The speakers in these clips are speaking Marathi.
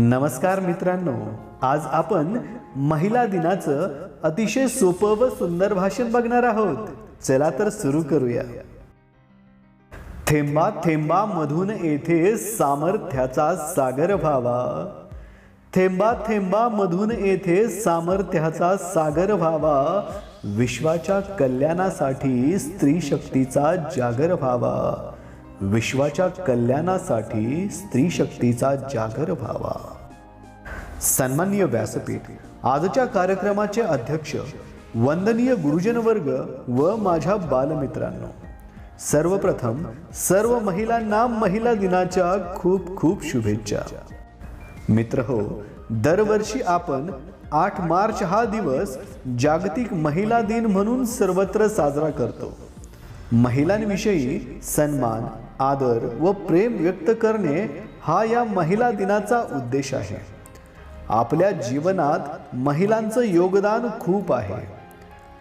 नमस्कार मित्रांनो आज आपण महिला दिनाचं अतिशय सोपं व सुंदर भाषण बघणार आहोत. चला तर सुरू करूया. थेंबा थेंबा मधून येथे सामर्थ्याचा सागर व्हावा. थेंबा थेंबा मधून येथे सामर्थ्याचा सागर व्हावा. विश्वाच्या कल्याणासाठी स्त्री शक्तीचा जागर व्हावा. विश्वाच्या कल्याणासाठी स्त्री शक्तीचा जागर व्हावा. सन्माननीय व्यासपीठ आजच्या कार्यक्रमाचे अध्यक्ष वंदनीय गुरुजन वर्ग व माझ्या बालमित्रांनो सर्वप्रथम सर्व महिलांना महिला दिनाच्या खूप खूप शुभेच्छा. मित्र हो दरवर्षी आपण आठ मार्च हा दिवस जागतिक महिला दिन म्हणून सर्वत्र साजरा करतो. महिलांविषयी सन्मान आदर व प्रेम व्यक्त करणे हा या महिला दिनाचा उद्देश आहे. आपल्या जीवनात महिलांचं योगदान खूप आहे.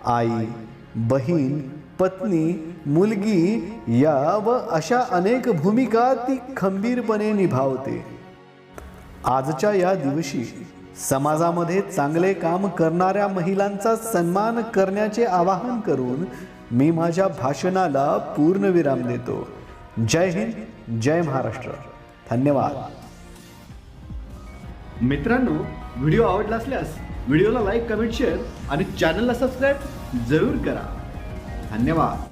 आई बहीण पत्नी मुलगी या व अशा अनेक भूमिका ती खंबीरपणे निभावते. आजच्या या दिवशी समाजामध्ये चांगले काम करणाऱ्या महिलांचा सन्मान करण्याचे आवाहन करून मी माझ्या भाषणाला पूर्णविराम देतो. जय हिंद जय महाराष्ट्र. धन्यवाद. मित्रांनो व्हिडिओ आवडला असल्यास व्हिडिओला लाईक कमेंट शेअर आणि चॅनलला सबस्क्राईब जरूर करा. धन्यवाद.